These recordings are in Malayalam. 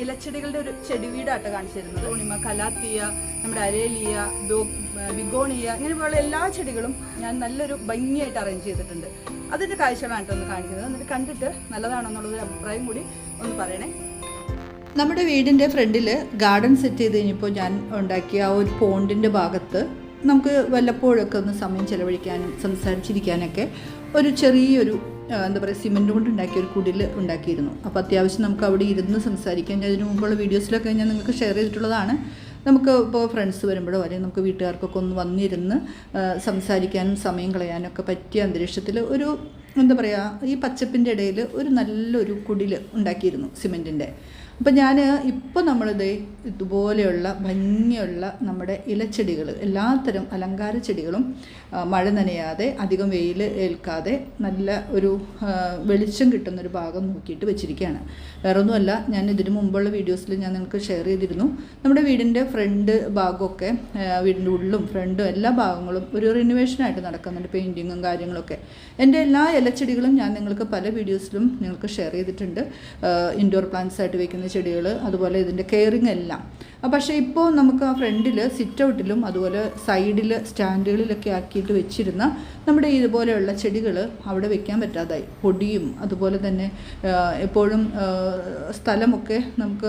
ഇലച്ചെടികളുടെ ഒരു ചെടി വീടാട്ട കാണിച്ചിരുന്നത്. കലാത്തിയ നമ്മുടെ അരേലിയ ബിഗോണിയ ഇങ്ങനെയുള്ള എല്ലാ ചെടികളും ഞാൻ നല്ലൊരു ഭംഗിയായിട്ട് അറേഞ്ച് ചെയ്തിട്ടുണ്ട്. അതിന്റെ കാഴ്ചകളാണ് കേട്ടോ കാണിക്കുന്നത്. എന്നിട്ട് കണ്ടിട്ട് നല്ലതാണോ എന്നുള്ളൊരു അഭിപ്രായം കൂടി ഒന്ന് പറയണേ. നമ്മുടെ വീടിന്റെ ഫ്രണ്ടിൽ ഗാർഡൻ സെറ്റ് ചെയ്ത് കഴിഞ്ഞപ്പോൾ ഞാൻ ഉണ്ടാക്കിയ ആ ഒരു പോണ്ടിന്റെ ഭാഗത്ത് നമുക്ക് വല്ലപ്പോഴൊക്കെ ഒന്ന് സമയം ചെലവഴിക്കാനും സംസാരിച്ചിരിക്കാനൊക്കെ ഒരു ചെറിയൊരു എന്താ പറയുക സിമെന്റ് കൊണ്ട് ഉണ്ടാക്കിയ ഒരു കുടിൽ ഉണ്ടാക്കിയിരുന്നു. അപ്പോൾ അത്യാവശ്യം നമുക്ക് അവിടെ ഇരുന്ന് സംസാരിക്കാം. അതിന് മുമ്പുള്ള വീഡിയോസിലൊക്കെ ഞാൻ നിങ്ങൾക്ക് ഷെയർ ചെയ്തിട്ടുള്ളതാണ്. നമുക്ക് ഇപ്പോൾ ഫ്രണ്ട്സ് വരുമ്പോഴോ അല്ലെങ്കിൽ നമുക്ക് വീട്ടുകാർക്കൊക്കെ ഒന്ന് വന്നിരുന്ന് സംസാരിക്കാനും സമയം കളയാനൊക്കെ പറ്റിയ അന്തരീക്ഷത്തിൽ ഒരു എന്താ പറയുക ഈ പച്ചപ്പിന്റെ ഇടയിൽ ഒരു നല്ലൊരു കുടിൽ ഉണ്ടാക്കിയിരുന്നു സിമെന്റിന്റെ അപ്പം ഞാൻ ഇപ്പോൾ നമ്മളിത് ഇതുപോലെയുള്ള ഭംഗിയുള്ള നമ്മുടെ ഇലച്ചെടികൾ എല്ലാത്തരം അലങ്കാര ചെടികളും മഴ നനയാതെ അധികം വെയിൽ ഏൽക്കാതെ നല്ല ഒരു വെളിച്ചം കിട്ടുന്നൊരു ഭാഗം നോക്കിയിട്ട് വെച്ചിരിക്കുകയാണ് വേറെ ഒന്നുമല്ല ഞാൻ ഇതിനു മുമ്പുള്ള വീഡിയോസിൽ ഞാൻ നിങ്ങൾക്ക് ഷെയർ ചെയ്തിരുന്നു. നമ്മുടെ വീടിന്റെ ഫ്രണ്ട് ഭാഗമൊക്കെ വീടിന്റെ ഉള്ളും ഫ്രണ്ടും എല്ലാ ഭാഗങ്ങളും ഒരു റിനുവേഷനായിട്ട് നടക്കുന്നുണ്ട് പെയിന്റിങ്ങും കാര്യങ്ങളൊക്കെ. എന്റെ എല്ലാ ഇലച്ചെടികളും ഞാൻ നിങ്ങൾക്ക് പല വീഡിയോസിലും നിങ്ങൾക്ക് ഷെയർ ചെയ്തിട്ടുണ്ട്. ഇൻഡോർ പ്ലാന്റ്സ് ആയിട്ട് വെക്കുന്ന ചെടികൾ അതുപോലെ ഇതിന്റെ കെയറിങ് എല്ലാം. പക്ഷേ ഇപ്പോൾ നമുക്ക് ആ ഫ്രണ്ടിൽ സിറ്റ് ഔട്ടിലും അതുപോലെ സൈഡിൽ സ്റ്റാൻഡുകളിലൊക്കെ ആക്കിയിട്ട് വെച്ചിരുന്ന നമ്മുടെ ഇതുപോലെയുള്ള ചെടികൾ അവിടെ വെക്കാൻ പറ്റാതായി. പൊടിയും അതുപോലെ തന്നെ എപ്പോഴും സ്ഥലമൊക്കെ നമുക്ക്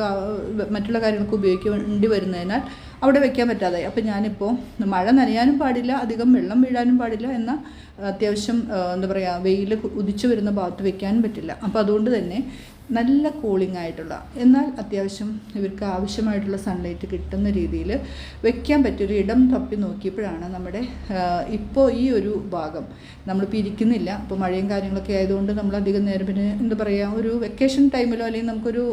മറ്റുള്ള കാര്യങ്ങൾക്ക് ഉപയോഗിക്കേണ്ടി വരുന്നതിനാൽ അവിടെ വെക്കാൻ പറ്റാതായി. അപ്പോൾ ഞാനിപ്പോൾ മഴ നനയാനും പാടില്ല അധികം വെള്ളം വീഴാനും പാടില്ല എന്ന അത്യാവശ്യം എന്താ പറയുക വെയിൽ ഉദിച്ചു വരുന്ന ഭാഗത്ത് വെക്കാനും പറ്റില്ല. അപ്പോൾ അതുകൊണ്ട് തന്നെ നല്ല കൂളിംഗ് ആയിട്ടുള്ള എന്നാൽ അത്യാവശ്യം ഇവർക്ക് ആവശ്യമായിട്ടുള്ള സൺലൈറ്റ് കിട്ടുന്ന രീതിയിൽ വെക്കാൻ പറ്റിയൊരു ഇടം തപ്പി നോക്കിയപ്പോഴാണ് നമ്മുടെ ഇപ്പോൾ ഈ ഒരു ഭാഗം നമ്മളിപ്പോൾ ഇരിക്കുന്നില്ല അപ്പോൾ മഴയും കാര്യങ്ങളൊക്കെ ആയതുകൊണ്ട് നമ്മൾ അധികം നേരം പിന്നെ എന്താ പറയുക ഒരു വെക്കേഷൻ ടൈമിലോ അല്ലെങ്കിൽ നമുക്കൊരു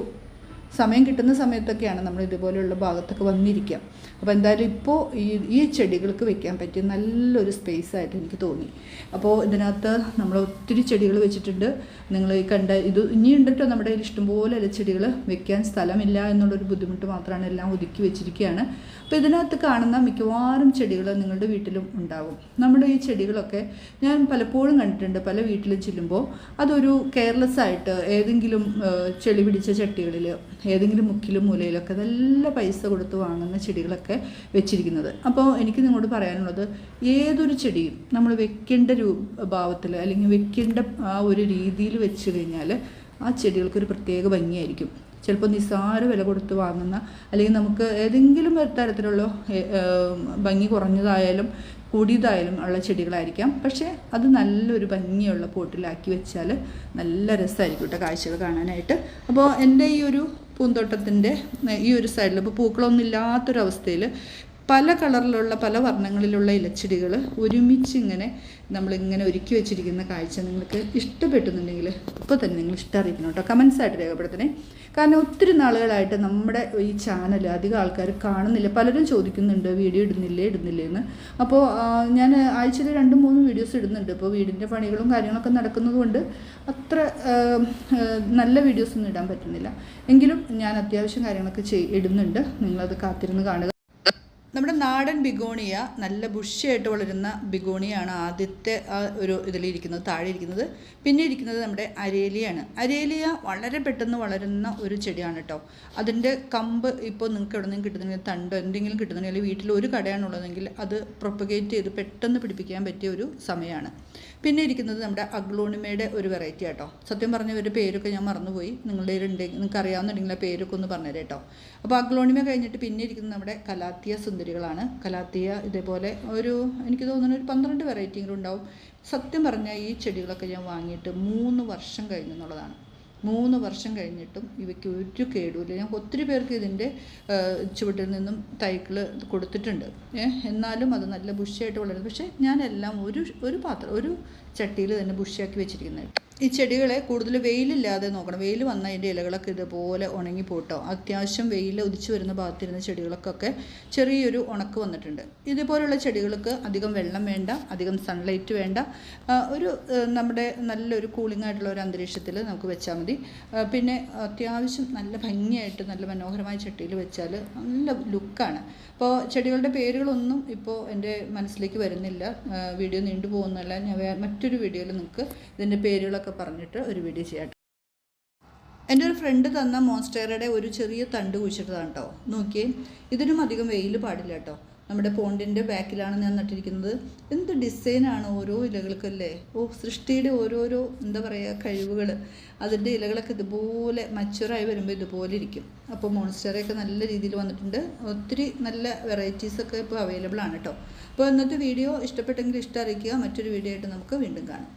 സമയം കിട്ടുന്ന സമയത്തൊക്കെയാണ് നമ്മൾ ഇതുപോലെയുള്ള ഭാഗത്തൊക്കെ വന്നിരിക്കുക. അപ്പോൾ എന്തായാലും ഇപ്പോൾ ഈ ഈ ചെടികൾക്ക് വെക്കാൻ പറ്റിയ നല്ലൊരു സ്പേസ് ആയിട്ട് എനിക്ക് തോന്നി. അപ്പോൾ ഇതിനകത്ത് നമ്മൾ ഒത്തിരി ചെടികൾ വെച്ചിട്ടുണ്ട്. നിങ്ങൾ ഈ കണ്ട ഇത് ഇനിയുണ്ട് കേട്ടോ നമ്മുടെ കയ്യിൽ ഇഷ്ടംപോലെ ഇലച്ചെടികൾ വെക്കാൻ സ്ഥലമില്ല എന്നുള്ളൊരു ബുദ്ധിമുട്ട് മാത്രമാണ് എല്ലാം ഒതുക്കി വെച്ചിരിക്കുകയാണ്. അപ്പോൾ ഇതിനകത്ത് കാണുന്ന മിക്കവാറും ചെടികൾ നിങ്ങളുടെ വീട്ടിലും ഉണ്ടാകും നമ്മുടെ ഈ ചെടികളൊക്കെ ഞാൻ പലപ്പോഴും കണ്ടിട്ടുണ്ട്. പല വീട്ടിലും ചെല്ലുമ്പോൾ അതൊരു കെയർലെസ് ആയിട്ട് ഏതെങ്കിലും ചെളി പിടിച്ച ചട്ടികളിൽ ഏതെങ്കിലും മുക്കിലും മൂലയിലൊക്കെ നല്ല പൈസ കൊടുത്ത് വാങ്ങുന്ന ചെടികളൊക്കെ വെച്ചിരിക്കുന്നത്. അപ്പോൾ എനിക്ക് നിങ്ങളോട് പറയാനുള്ളത് ഏതൊരു ചെടിയും നമ്മൾ വെക്കേണ്ട രൂ ഭാവത്തിൽ അല്ലെങ്കിൽ വെക്കേണ്ട ആ ഒരു രീതിയിൽ വെച്ച് കഴിഞ്ഞാൽ ആ ചെടികൾക്കൊരു പ്രത്യേക ഭംഗിയായിരിക്കും. ചിലപ്പോൾ നിസ്സാര വില കൊടുത്ത് വാങ്ങുന്ന അല്ലെങ്കിൽ നമുക്ക് ഏതെങ്കിലും ഒരു തരത്തിലുള്ള ഭംഗി കുറഞ്ഞതായാലും കൂടിയതായാലും ഉള്ള ചെടികളായിരിക്കാം. പക്ഷേ അത് നല്ലൊരു ഭംഗിയുള്ള പോട്ടിലാക്കി വെച്ചാൽ നല്ല രസമായിരിക്കും കേട്ടോ കാഴ്ചകൾ കാണാനായിട്ട്. അപ്പോൾ എന്റെ ഈ ഒരു പൂന്തോട്ടത്തിന്റെ ഈ ഒരു സൈഡിൽ ഇപ്പോൾ പൂക്കളൊന്നും ഇല്ലാത്തൊരവസ്ഥയിൽ പല കളറിലുള്ള പല വർണങ്ങളിലുള്ള ഇലച്ചെടികൾ ഒരുമിച്ച് ഇങ്ങനെ നമ്മളിങ്ങനെ ഒരുക്കി വെച്ചിരിക്കുന്ന കാഴ്ച നിങ്ങൾക്ക് ഇഷ്ടപ്പെട്ടുന്നുണ്ടെങ്കിൽ ഇപ്പോൾ തന്നെ നിങ്ങൾ ഇഷ്ടം അറിയിക്കണം കേട്ടോ. കമൻസ് ആയിട്ട് രേഖപ്പെടുത്തണേ. കാരണം ഒത്തിരി നാളുകളായിട്ട് നമ്മുടെ ഈ ചാനൽ അധികം ആൾക്കാർ കാണുന്നില്ല. പലരും ചോദിക്കുന്നുണ്ട് വീഡിയോ ഇടുന്നില്ലേ? ഇടുന്നില്ലേ? എന്ന്. അപ്പോൾ ഞാൻ ആഴ്ചയിൽ രണ്ട് മൂന്ന് വീഡിയോസ് ഇടുന്നുണ്ട്. ഇപ്പോൾ വീടിന്റെ പണികളും കാര്യങ്ങളൊക്കെ നടക്കുന്നതുകൊണ്ട് അത്ര നല്ല വീഡിയോസ് ഒന്നും ഇടാൻ പറ്റുന്നില്ല. എങ്കിലും ഞാൻ അത്യാവശ്യം കാര്യങ്ങളൊക്കെ ചെയ് ഇടുന്നുണ്ട്. നിങ്ങളത് കാത്തിരുന്ന് കാണുക. നമ്മുടെ നാടൻ ബിഗോണിയ നല്ല ബുഷിയായിട്ട് വളരുന്ന ബിഗോണിയാണ് ആദ്യത്തെ ആ ഒരു ഇതിലിരിക്കുന്നത് താഴെ ഇരിക്കുന്നത് പിന്നെ ഇരിക്കുന്നത് നമ്മുടെ അരേലിയാണ്. അരേലിയ വളരെ പെട്ടെന്ന് വളരുന്ന ഒരു ചെടിയാണ് കേട്ടോ അതിന്റെ കമ്പ് ഇപ്പോൾ നിങ്ങൾക്ക് എവിടെ നിന്നും കിട്ടുന്നെങ്കിൽ തണ്ടോ എന്തെങ്കിലും കിട്ടുന്നുണ്ടെങ്കിൽ വീട്ടിൽ ഒരു കടയാണുള്ളതെങ്കിൽ അത് പ്രൊപ്പഗേറ്റ് ചെയ്ത് പെട്ടെന്ന് പിടിപ്പിക്കാൻ പറ്റിയ ഒരു സമയമാണ്. പിന്നെ ഇരിക്കുന്നത് നമ്മുടെ അഗ്ലോണിമയുടെ ഒരു വെറൈറ്റി ആട്ടോ സത്യം പറഞ്ഞ ഒരു പേരൊക്കെ ഞാൻ മറന്നുപോയി. നിങ്ങളുടെ ഉണ്ടെങ്കിൽ നിങ്ങൾക്ക് അറിയാവുന്നുണ്ടെങ്കിൽ ആ പേരൊക്കെ ഒന്ന് പറഞ്ഞുതരാം കേട്ടോ അപ്പോൾ അഗ്ലോണിമ കഴിഞ്ഞിട്ട് പിന്നെ ഇരിക്കുന്നത് നമ്മുടെ കലാത്തിയ സുന്ദരികളാണ് കലാത്തിയ ഇതേപോലെ ഒരു എനിക്ക് തോന്നുന്നു ഒരു പന്ത്രണ്ട് വെറൈറ്റികളും ഉണ്ടാവും. സത്യം പറഞ്ഞാൽ ഈ ചെടികളൊക്കെ ഞാൻ വാങ്ങിയിട്ട് മൂന്ന് വർഷം കഴിഞ്ഞു എന്നുള്ളതാണ്. മൂന്ന് വർഷം കഴിഞ്ഞിട്ടും ഇവയ്ക്ക് ഒരു കേടുമില്ല. ഞാൻ ഒത്തിരി പേർക്ക് ഇതിന്റെ ചുവട്ടിൽ നിന്നും തൈകൾ കൊടുത്തിട്ടുണ്ട്. എന്നാലും അത് നല്ല ബുഷിയായിട്ട് വളരുന്നു. പക്ഷേ ഞാനെല്ലാം ഒരു ഒരു പാത്രം ഒരു ചട്ടിയിൽ തന്നെ ബുഷിയാക്കി വെച്ചിരിക്കുന്നത് ഈ ചെടികളെ കൂടുതൽ വെയിലില്ലാതെ നോക്കണം. വെയിൽ വന്നാൽ അതിന്റെ ഇലകളൊക്കെ ഇതുപോലെ ഉണങ്ങി പോട്ടോ. അത്യാവശ്യം വെയിൽ ഉദിച്ചു വരുന്ന ഭാഗത്തിരുന്ന ചെടികൾക്കൊക്കെ ചെറിയൊരു ഉണക്ക് വന്നിട്ടുണ്ട്. ഇതുപോലുള്ള ചെടികൾക്ക് അധികം വെള്ളം വേണ്ട അധികം സൺലൈറ്റ് വേണ്ട. ഒരു നമ്മുടെ നല്ലൊരു കൂളിംഗ് ആയിട്ടുള്ള ഒരു അന്തരീക്ഷത്തിൽ നമുക്ക് വെച്ചാൽ മതി. പിന്നെ അത്യാവശ്യം നല്ല ഭംഗിയായിട്ട് നല്ല മനോഹരമായ ചട്ടിയിൽ വെച്ചാൽ നല്ല ലുക്കാണ്. അപ്പോൾ ചെടികളുടെ പേരുകളൊന്നും ഇപ്പോൾ എന്റെ മനസ്സിലേക്ക് വരുന്നില്ല. വീഡിയോ നീണ്ടു പോകുന്നല്ല ഞാൻ മറ്റൊരു വീഡിയോയിൽ നിങ്ങൾക്ക് ഇതിന്റെ പേരുകളൊക്കെ പറഞ്ഞിട്ട് ഒരു വീഡിയോ ചെയ്യാം എന്റെ ഒരു ഫ്രണ്ട് തന്ന മോൺസ്റ്റേറയുടെ ഒരു ചെറിയ തണ്ട് കുഴിച്ചിട്ടതാണ് കേട്ടോ നോക്കിയേ ഇതിനും അധികം വെയിൽ പാടില്ല കേട്ടോ നമ്മുടെ പോണ്ടിന്റെ ബാക്കിലാണ് ഞാൻ നട്ടിരിക്കുന്നത്. എന്ത് ഡിസൈനാണ് ഓരോ ഇലകൾക്കല്ലേ? ഓ സൃഷ്ടിയുടെ ഓരോരോ എന്താ പറയുക കഴിവുകൾ അതിന്റെ ഇലകളൊക്കെ ഇതുപോലെ മച്ചുറായി വരുമ്പോൾ ഇതുപോലെ ഇരിക്കും. അപ്പോൾ മോൺസ്റ്ററൊക്കെ നല്ല രീതിയിൽ വന്നിട്ടുണ്ട്. ഒത്തിരി നല്ല വെറൈറ്റീസൊക്കെ ഇപ്പോൾ അവൈലബിൾ ആണ് കേട്ടോ അപ്പോൾ ഇന്നത്തെ വീഡിയോ ഇഷ്ടപ്പെട്ടെങ്കിൽ ഇഷ്ടം അറിയിക്കുക. മറ്റൊരു വീഡിയോ ആയിട്ട് നമുക്ക് വീണ്ടും കാണാം.